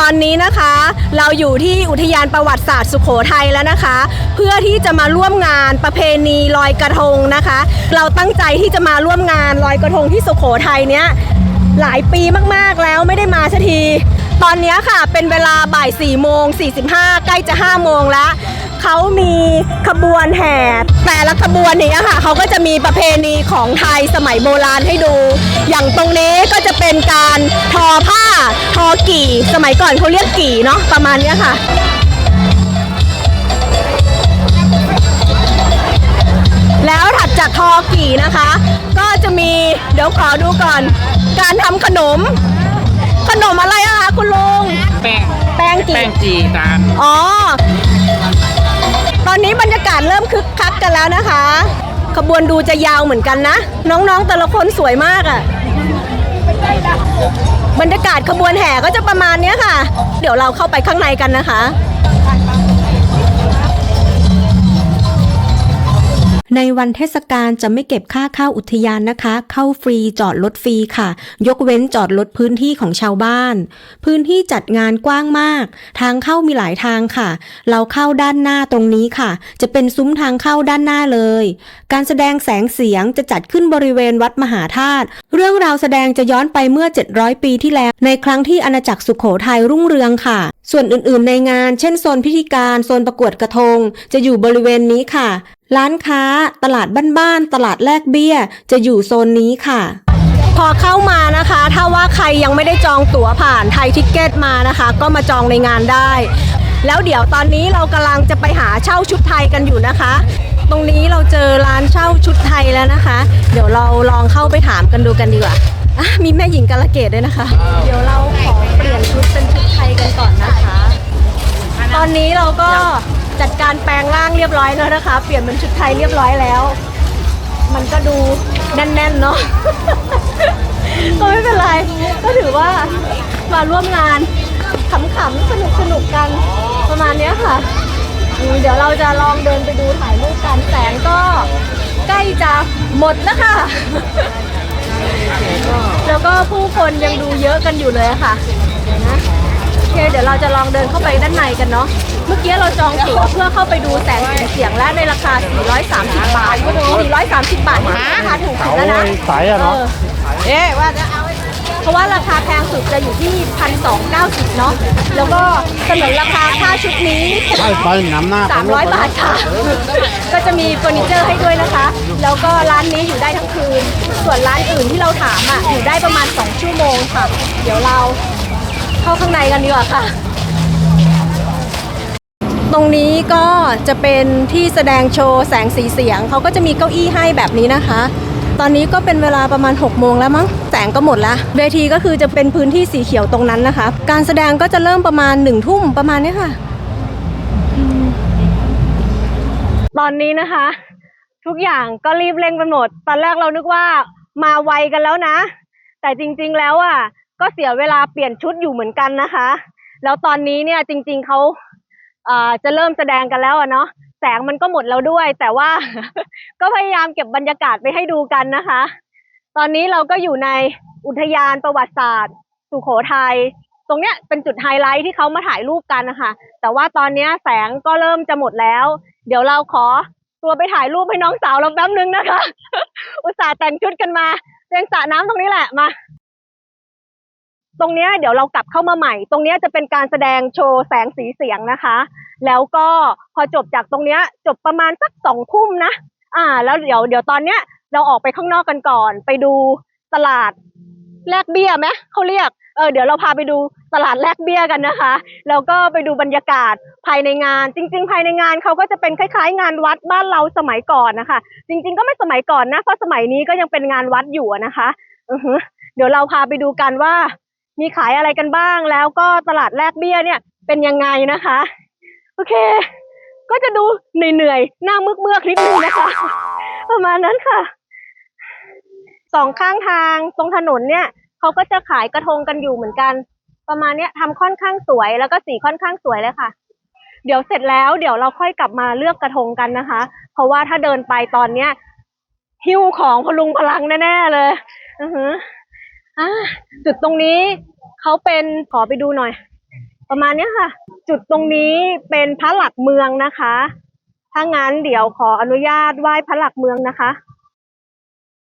ตอนนี้นะคะ เราอยู่ที่อุทยานประวัติศาสตร์สุโขทัยแล้วนะคะ เพื่อที่จะมาร่วมงานประเพณีลอยกระทงนะคะ เราตั้งใจที่จะมาร่วมงานลอยกระทงที่สุโขทัยเนี้ยหลายปีมากๆแล้วไม่ได้มาสักที ตอนนี้ค่ะเป็นเวลาบ่าย4โมง45 ใกล้จะ5โมงแล้วเขามีขบวนแห่แต่ละขบวนนี้ค่ะเขาก็จะมีประเพณีของไทยสมัยโบราณให้ดู อย่างตรงนี้ก็จะ เป็นการทอผ้าทอกี่ สมัยก่อนเขาเรียกกี่เนาะประมาณเนี้ยค่ะแล้วถัดจากทอกี่นะคะ ก็จะมีเดี๋ยวขอดูก่อน การทำขนม ขนมอะไรอะคะคุณลุง แป้งแป้งแป้กี่งจีตาลอ๋อ ตอนนี้บรรยากาศเริ่มคึกคักกันแล้วนะคะ ขบวนดูจะยาวเหมือนกันนะ น้องๆแต่ละคนสวยมากอะ่ะ บรรยากาศขบวนแห่ก็จะประมาณนี้ค่ะ เดี๋ยวเราเข้าไปข้างในกันนะคะในวันเทศกาลจะไม่เก็บค่าเข้าอุทยานนะคะ เข้าฟรีจอดรถฟรีค่ะ ยกเว้นจอดรถพื้นที่ของชาวบ้าน พื้นที่จัดงานกว้างมาก ทางเข้ามีหลายทางค่ะ เราเข้าด้านหน้าตรงนี้ค่ะ จะเป็นซุ้มทางเข้าด้านหน้าเลย การแสดงแสงเสียงจะจัดขึ้นบริเวณวัดมหาธาตุ เรื่องราวแสดงจะย้อนไปเมื่อ 700 ปีที่แล้ว ในครั้งที่อาณาจักรสุขโขทัยรุ่งเรืองค่ะ ส่วนอื่นๆในงาน เช่นโซนพิธีการ โซนประกวดกระทง จะอยู่บริเวณนี้ค่ะ ร้านค้า ตลาดบ้านๆ ตลาดแลกเบี้ย จะอยู่โซนนี้ค่ะ พอเข้ามานะคะ ถ้าว่าใครยังไม่ได้จองตั๋วผ่านไทยทิกเก็ตมานะคะ ก็มาจองในงานได้ แล้วเดี๋ยวตอนนี้เรากำลังจะไปหาเช่าชุดไทยกันอยู่นะคะ ตรงนี้เราเจอร้านเช่าชุดไทยแล้วนะคะ เดี๋ยวเราลองเข้าไปถามกันดูกันดีกว่าอะมีแม่หญิงกาลเกตด้วยนะคะ เดี๋ยวเราขอเปลี่ยนชุดเป็นชุดไทยกันก่อนนะคะ ตอนนี้เราก็จัดการแปลงร่างเรียบร้อยแล้วนะคะ เปลี่ยนเป็นชุดไทยเรียบร้อยแล้ว มันก็ดูแน่นๆเนาะ ก็ไม่เป็นไร ก็ถือว่ามาร่วมงานขำๆสนุกสนุกๆกันประมาณเนี้ยค่ะ อืมเดี๋ยวเราจะลองเดินไปดูถ่ายรูปกันแสงก็ใกล้จะหมดแล้วค่ะ แล้วก็ผู้คนยังดูเยอะกันอยู่เลยค่ะเดี๋ยวนะโอเคเดี๋ยวเราจะลองเดินเข้าไปด้านในกันเนาะเมื่อกี้เราจองตั๋วเพื่อเข้าไปดูแสงสีเสียงและในราคา 430 บาท430 บาทนี่ราคาถูกสุดแล้วนะใสอะเนาะ เอ๊ะว่าจะเอา เพราะว่าราคาแพงสุดจะอยู่ที่พันสองเก้าสิบเนาะแล้วก็เสนอราคาค่าชุดนี้ไปไปน้ำหน้าสามร้อยบาทค่ะ ก็จะมีเฟอร์นิเจอร์ให้ด้วยนะคะ แล้วก็ร้านนี้อยู่ได้ทั้งคืน ส่วนร้านอื่นที่เราถามอะอยู่ได้ประมาณ2ชั่วโมงค่ะ เดี๋ยวเราเข้าข้างในกันดีกว่าค่ะตรงนี้ก็จะเป็นที่แสดงโชว์แสงสีเสียง เขาก็จะมีเก้าอี้ให้แบบนี้นะคะ ตอนนี้ก็เป็นเวลาประมาณ 6 โมงแล้วมั้งแส งก็หมดแล้วเวทีก็คือจะเป็นพื้นที่สีเขียวตรงนั้นนะคะ การแสดงก็จะเริ่มประมาณ1ทุ่มประมาณนี้ค่ะ ตอนนี้นะคะ ทุกอย่างก็รีบเร่งกันหมด ตอนแรกเรานึกว่ามาไวกันแล้วนะ แต่จริงๆแล้วอะก็เสียเวลาเปลี่ยนชุดอยู่เหมือนกันนะคะ แล้วตอนนี้เนี่ยจริง ๆเขาเอ่อจะเริ่มแสดงกันแล้วเนาะแสงมันก็หมดแล้วด้วย แต่ว่าก็พยายามเก็บบรรยากาศไปให้ดูกันนะคะ ตอนนี้เราก็อยู่ในอุทยานประวัติศาสตร์ สุโขทัยตรงเนี้ยเป็นจุดไฮไลท์ที่เขามาถ่ายรูปกันนะคะ แต่ว่าตอนนี้แสงก็เริ่มจะหมดแล้ว เดี๋ยวเราขอตัวไปถ่ายรูปให้น้องสาวเราแป๊บนึงนะคะ อุตส่าห์แต่งชุดกันมาเรียงสระน้ำตรงนี้แหละมาตรงเนี้ยเดี๋ยวเรากลับเข้ามาใหม่ ตรงเนี้ยจะเป็นการแสดงโชว์แสงสีเสียงนะคะ แล้วก็พอจบจากตรงเนี้ยจบประมาณสักสองทุ่มนะ อ่า แล้วเดี๋ยวเดี๋ยวตอนเนี้ย เราออกไปข้างนอกกันก่อน ไปดูตลาดแลกเบี้ยไหมเขาเรียกเออเดี๋ยวเราพาไปดูตลาดแลกเบี้ยกันนะคะแล้วก็ไปดูบรรยากาศภายในงาน จริง ๆ ภายในงานเขาก็จะเป็นคล้าย ๆ งานวัดบ้านเราสมัยก่อนนะคะ จริง ๆ ก็ไม่สมัยก่อนนะเพราะสมัยนี้ก็ยังเป็นงานวัดอยู่นะคะเดี๋ยวเราพาไปดูกันว่า มีขายอะไรกันบ้าง แล้วก็ตลาดแลกเบี้ยเนี่ย เป็นยังไงนะคะ โอเค ก็จะดูเหนื่อยๆหน้าเมือกๆนิดนึงนะคะ ประมาณนั้นค่ะ สองข้างทางตรงถนนเนี่ยเขาก็จะขายกระทงกันอยู่เหมือนกัน ประมาณเนี้ยทำค่อนข้างสวยแล้วก็สีค่อนข้างสวยเลยค่ะ เดี๋ยวเสร็จแล้วเดี๋ยวเราค่อยกลับมาเลือกกระทงกันนะคะ เพราะว่าถ้าเดินไปตอนเนี้ยหิ้วของพลุงพลังแน่ๆเลยอือฮึอ่าจุดตรงนี้เขาเป็นขอไปดูหน่อย ประมาณเนี้ยค่ะ จุดตรงนี้เป็นพระหลักเมืองนะคะ ถ้างั้นเดี๋ยวขออนุญาตไหว้พระหลักเมืองนะคะ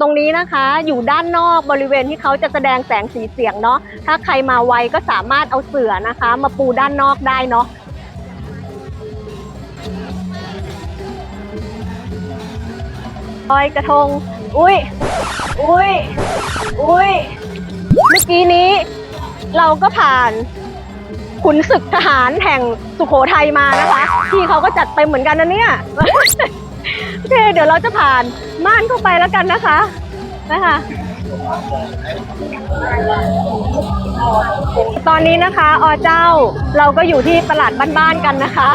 ตรงนี้นะคะอยู่ด้านนอกบริเวณที่เขาจะแสดงแสงสีเสียงเนาะถ้าใครมาไวก็สามารถเอาเสื่อนะคะ มาปูด้านนอกได้เนาะลอยกระทง อุ้ยอุ้ยอุ้ยเมื่อกี้นี้ เราก็ผ่านขุนศึกทหารแห่งสุโขทัยมานะคะ ที่เขาก็จัดเต็มเหมือนกันนะเนี่ย โอเคเดี๋ยวเราจะผ่านม่านเข้าไปแล้วกันนะคะนะคะตอนนี้นะคะอเจ้าเราก็อยู่ที่ตลาดบ้านๆกันนะคะ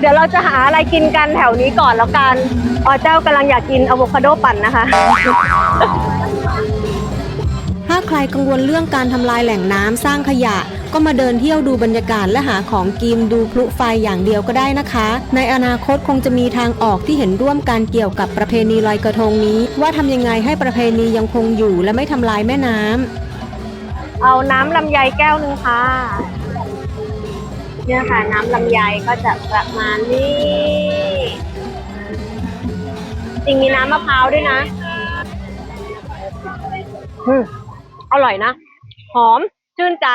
เดี๋ยวเราจะหาอะไรกินกันแถวนี้ก่อนแล้วกันอเจ้ากำลังอยากกินอะโวคาโดปั่นนะคะ ถ้าใครกังวลเรื่องการทำลายแหล่งน้ำสร้างขยะ ก็มาเดินเที่ยวดูบรรยากาศและหาของกินดูพลุไฟอย่างเดียวก็ได้นะคะ ในอนาคตคงจะมีทางออกที่เห็นร่วมกันเกี่ยวกับประเพณีลอยกระทงนี้ ว่าทำยังไงให้ประเพณียังคงอยู่และไม่ทำลายแม่น้ำเอาน้ำลำไยแก้วหนึ่งค่ะเนี่ยค่ะน้ำลำไยก็จะประมาณนี้จริงมีน้ำมะพร้าวด้วยนะอืมอร่อยนะ หอม ชื่นใจ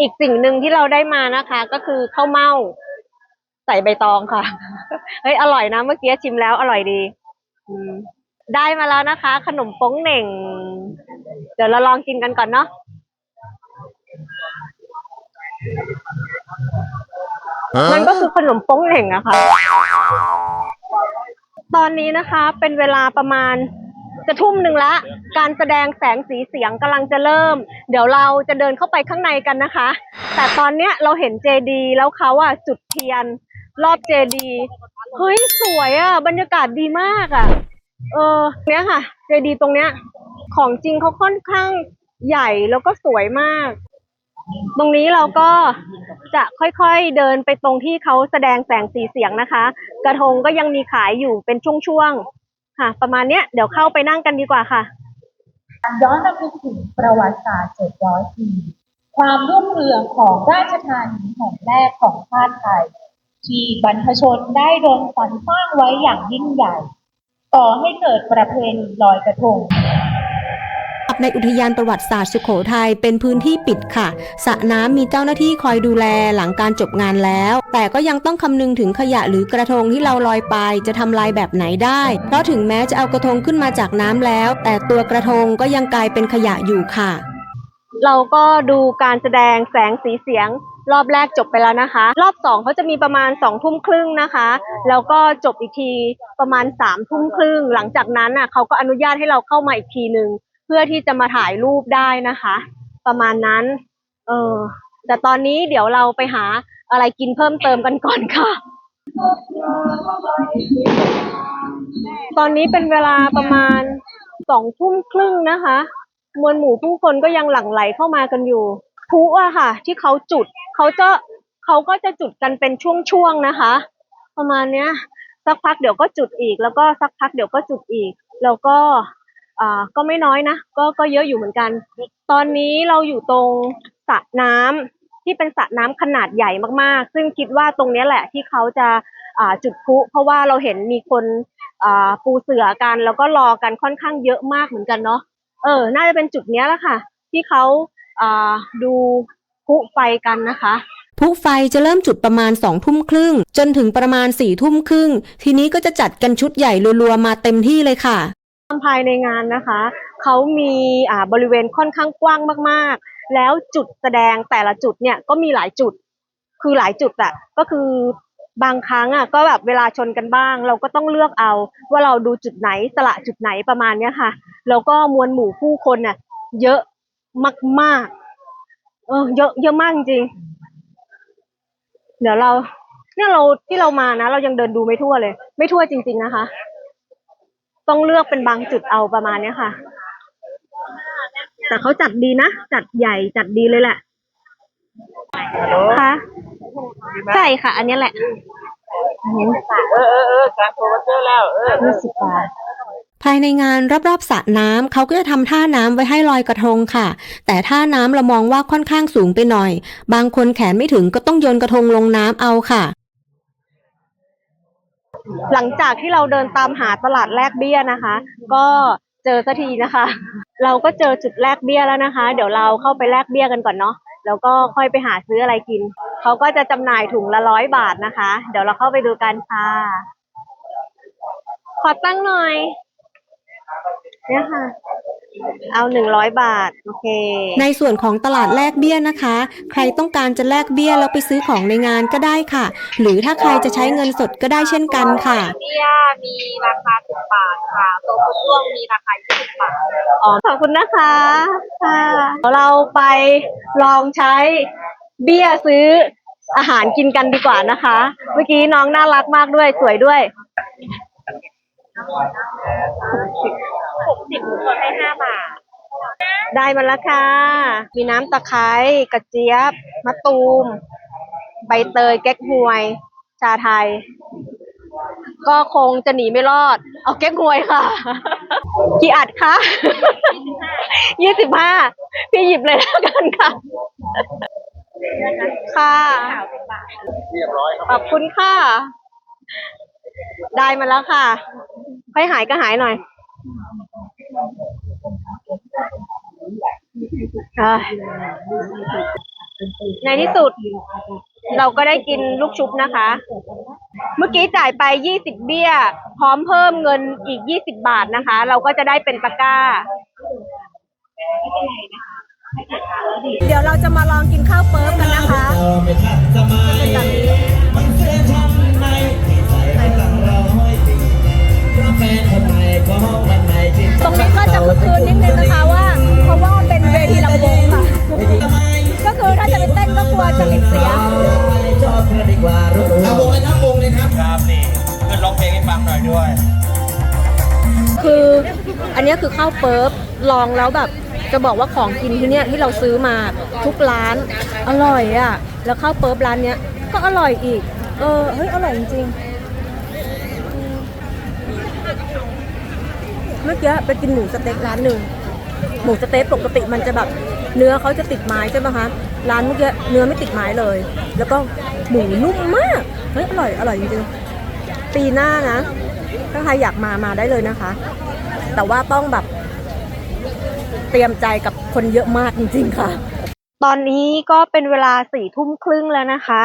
อีกสิ่งหนึ่งที่เราได้มานะคะ ก็คือข้าวเม่าใส่ใบตองค่ะ เฮ้ยอร่อยนะเมื่อกี้ชิมแล้วอร่อยดีอืมได้มาแล้วนะคะ ขนมโป้งเหน่ง เดี๋ยวเราลองกินกันก่อนเนาะมันก็คือขนมโป้งเหน่งอะค่ะ ตอนนี้นะคะ เป็นเวลาประมาณ จะทุ่มหนึ่งละ การแสดงแสงสีเสียงกำลังจะเริ่ม เดี๋ยวเราจะเดินเข้าไปข้างในกันนะคะ แต่ตอนเนี้ยเราเห็นเจดีแล้วเขาอะจุดเทียน รอบเจดีเฮ้ยสวยอะบรรยากาศดีมากอะเออเนี้ยค่ะ เจดีตรงเนี้ย ของจริงเขาค่อนข้างใหญ่แล้วก็สวยมาก ตรงนี้เราก็จะค่อยๆเดินไปตรงที่เขาแสดงแสงสีเสียงนะคะ กระทงก็ยังมีขายอยู่เป็นช่วงๆ ค่ะ ประมาณเนี้ยเดี๋ยวเข้าไปนั่งกันดีกว่าค่ะ ย้อนไปถึงประวัติศาสตร์ 700 ปี ความรุ่งเรืองของราชธานีแห่งแรกของชาติไทย ที่บรรพชนได้รนฝันสร้างไว้อย่างยิ่งใหญ่ก่อให้เกิดประเพณีลอยกระทง ในอุทยานประวัติศาสตร์สุโขทัยเป็นพื้นที่ปิดค่ะสระน้ำมีเจ้าหน้าที่คอยดูแลหลังการจบงานแล้ว แต่ก็ยังต้องคำนึงถึงขยะหรือกระทงที่เราลอยไปจะทำลายแบบไหนได้ เพราะถึงแม้จะเอากระทงขึ้นมาจากน้ำแล้ว แต่ตัวกระทงก็ยังกลายเป็นขยะอยู่ค่ะ เราก็ดูการแสดงแสงสีเสียงรอบแรกจบไปแล้วนะคะ รอบสองเขาจะมีประมาณสองทุ่มครึ่งนะคะ แล้วก็จบอีกทีประมาณสามทุ่มครึ่ง หลังจากนั้นน่ะเขาก็อนุญาตให้เราเข้ามาอีกทีหนึ่ง พื่อที่จะมาถ่ายรูปได้นะคะ ประมาณนั้น เออแต่ตอนนี้เดี๋ยวเราไปหาอะไรกินเพิ่มเติมกันก่อนค่ะ ตอนนี้เป็นเวลาประมาณสองทุ่มครึ่งนะคะ มวลหมู่ผู้คนก็ยังหลั่งไหลเข้ามากันอยู่พุอะค่ะ ที่เขาจุดเขาจะเขาก็จะจุดกันเป็นช่วงๆนะคะ ประมาณเนี้ย สักพักเดี๋ยวก็จุดอีก แล้วก็สักพักเดี๋ยวก็จุดอีก แล้วก็ อ่าก็ไม่น้อยนะก็ก็เยอะอยู่เหมือนกัน ตอนนี้เราอยู่ตรงสระน้ำที่เป็นสระน้ำขนาดใหญ่มากๆ ซึ่งคิดว่าตรงเนี้ยแหละที่เขาจะอ่าจุดพลุเพราะว่าเราเห็นมีคนอ่าปูเสือกัน แล้วก็รอกันค่อนข้างเยอะมากเหมือนกันเนาะเออ น่าจะเป็นจุดเนี้ยแหละค่ะ ที่เขาอ่าดูพลุไฟกันนะคะ พลุไฟจะเริ่มจุดประมาณ2ทุ่มครึ่ง จนถึงประมาณ4ี่ทุ่มครึ่ง ทีนี้ก็จะจัดกันชุดใหญ่รัวๆมาเต็มที่เลยค่ะ ภายในงานนะคะ เขามีอ่าบริเวณค่อนข้างกว้างมากๆ แล้วจุดแสดงแต่ละจุดเนี่ยก็มีหลายจุด คือหลายจุดอะก็คือบางครั้งอะก็แบบเวลาชนกันบ้าง เราก็ต้องเลือกเอา ว่าเราดูจุดไหนสละจุดไหนประมาณเนี้ยค่ะ แล้วก็มวลหมู่ผู้คนน่ะ เยอะมากๆ เออเยอะเยอะมากจริง เดี๋ยวเรา เนี่ยเราที่เรามานะ เรายังเดินดูไม่ทั่วเลย ไม่ทั่วจริง ๆนะคะ ต้องเลือกเป็นบางจุดเอาประมาณเนี้ยค่ะ แต่เขาจัดดีนะ จัดใหญ่จัดดีเลยแหละค่ะใช่ค่ะ อันเนี้ยแหละอันนี้เออเออเออการโทรมาเจอแล้วเออยี่สิบบาทภายในงานรอบๆสระน้ำเขาก็จะทำท่าน้ำไว้ให้ลอยกระทงค่ะ แต่ท่าน้ำเรามองว่าค่อนข้างสูงไปหน่อย บางคนแขนไม่ถึงก็ต้องโยนกระทงลงน้ำเอาค่ะ หลังจากที่เราเดินตามหาตลาดแลกเบี้ยนะคะ ก็เจอสักทีนะคะ เราก็เจอจุดแลกเบี้ยแล้วนะคะ เดี๋ยวเราเข้าไปแลกเบี้ยกันก่อนเนาะแล้วก็ค่อยไปหาซื้ออะไรกิน เขาก็จะจำหน่ายถุงละร้อยบาทนะคะ เดี๋ยวเราเข้าไปดูกันค่ะ ขอตั้งหน่อย เนี่ยค่ะ เอาหนึ่งร้อยบาท โอเค ในส่วนของตลาดแลกเบี้ยนะคะ ใครต้องการจะแลกเบี้ยแล้วไปซื้อของในงานก็ได้ค่ะ หรือถ้าใครจะใช้เงินสดก็ได้เช่นกันค่ะ เบี้ยมีราคาสิบบาทค่ะโตโกช่วงมีราคายี่สิบบาท อ๋อ ขอบคุณนะคะค่ะเดี๋ยวเราไปลองใช้เบี้ยซื้ออาหารกินกันดีกว่านะคะ เมื่อกี้น้องน่ารักมากด้วยสวยด้วย หกสิบคนให้ห้าบาท ได้มาแล้วค่ะ มีน้ำตะไคร้กระเจี๊ยบ มะตูม ใบเตยเก๊กฮวย ชาไทย ก็คงจะหนีไม่รอด เอาเก๊กฮวยค่ะ กี่อัดคะยี่สิบห้าพี่หยิบเลยแล้วกันค่ะ ค่ะเรียบร้อยครับขอบคุณค่ะ ได้มาแล้วค่ะ ค่อยหายก็หายหน่อยในที่สุด เราก็ได้กินลูกชุบนะคะ เมื่อกี้จ่ายไป 20 เบี้ย พร้อมเพิ่มเงินอีก 20 บาทนะคะ เราก็จะได้เป็นตะกร้า เดี๋ยวเราจะมาลองกินข้าวเปิ๊บกันนะคะไม่ทันสมัยมัน ตรงนี้ก็จะคึกคืนนิดนึงนะคะว่า เพราะว่ามันเป็นเวทีลำวงค่ะ ก็คือถ้าจะไปเต้นก็กลัวจะติดเสียงไปชอบเธอดีกว่ารู้เอาวงเลยทั้งวงเลยครับครับนี่ขึ้นร้องเพลงให้ฟังหน่อยด้วย คืออันนี้คือข้าวเปิ๊บลองแล้วแบบจะบอกว่าของกินที่เนี้ยที่เราซื้อมาทุกร้านอร่อยอะ่ะ แล้วข้าวเปิ๊บร้านเนี้ยก็อร่อยอีก เออเฮ้ยอร่อยจริงๆ มื่อกี้ไปกินหมูสเต็กร้านหนึ่งหมูสเต็กปกติมันจะแบบเนื้อเขาจะติดไม้ใช่ไหมคะร้านเมื่อกี้เนื้อไม่ติดไม้เลย แล้วก็หมูนุ่มมากเฮ้ยอร่อยอร่อยจริงๆปีหน้านะถ้าใครอยากมามาได้เลยนะคะ แต่ว่าต้องแบบ เตรียมใจกับคนเยอะมากจริง ๆ ค่ะ ตอนนี้ก็เป็นเวลาสี่ทุ่มครึ่งแล้วนะคะ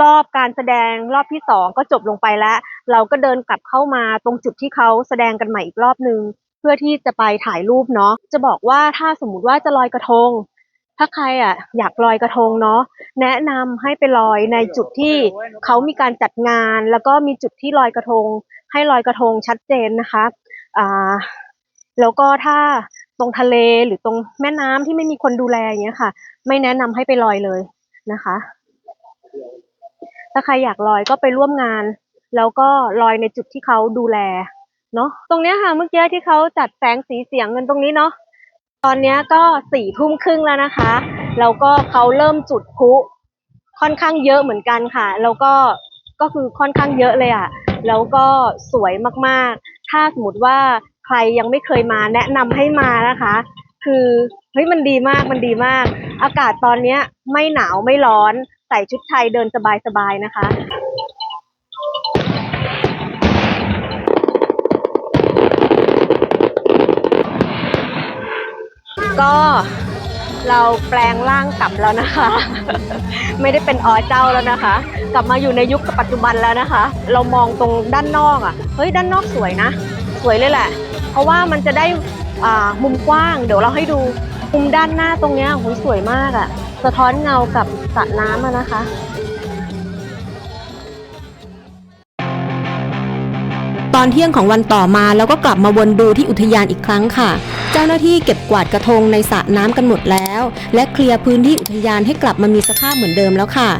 รอบการแสดงรอบที่สองก็จบลงไปแล้ว เราก็เดินกลับเข้ามาตรงจุดที่เขาแสดงกันใหม่อีกรอบนึง เพื่อที่จะไปถ่ายรูปเนาะจะบอกว่าถ้าสมมติว่าจะลอยกระทง ถ้าใครอะอยากลอยกระทงเนาะแนะนำให้ไปลอยในจุดที่เขามีการจัดงาน แล้วก็มีจุดที่ลอยกระทง ให้ลอยกระทงชัดเจนนะคะอ่าแล้วก็ถ้าตรงทะเลหรือตรงแม่น้ำที่ไม่มีคนดูแลอย่างเงี้ยค่ะ ไม่แนะนำให้ไปลอยเลยนะคะ ถ้าใครอยากลอยก็ไปร่วมงาน แล้วก็ลอยในจุดที่เขาดูแลเนาะตรงเนี้ยค่ะเมื่อกี้ที่เขาจัดแสงสีเสียงกันตรงนี้เนาะตอนเนี้ยก็สี่ทุ่มครึ่งแล้วนะคะ แล้วก็เขาเริ่มจุดพลุค่อนข้างเยอะเหมือนกันค่ะ แล้วก็ก็คือค่อนข้างเยอะเลยอะ่ะ แล้วก็สวยมากๆ ถ้าสมมติว่าใครยังไม่เคยมาแนะนำให้มานะคะ คือเฮ้ยมันดีมากมันดีมาก อากาศตอนเนี้ยไม่หนาวไม่ร้อน ใส่ชุดไทยเดินสบายๆนะคะก็เราแปลงร่างกลับแล้วนะคะ ไม่ได้เป็นออเจ้าแล้วนะคะ กลับมาอยู่ในยุคปัจจุบันแล้วนะคะ เรามองตรงด้านนอกอะเฮ้ยด้านนอกสวยนะ สวยเลยแหละ เพราะว่ามันจะได้อ่ามุมกว้าง เดี๋ยวเราให้ดูมุมด้านหน้าตรงเนี้ยโหยสวยมากอะ สะท้อนเงากับสระน้ำนะคะตอนเที่ยงของวันต่อมาเราก็กลับมาวนดูที่อุทยานอีกครั้งค่ะ เจ้าหน้าที่เก็บกวาดกระทงในสระน้ำกันหมดแล้ว และเคลียร์พื้นที่อุทยานให้กลับมามีสภาพเหมือนเดิมแล้วค่ะ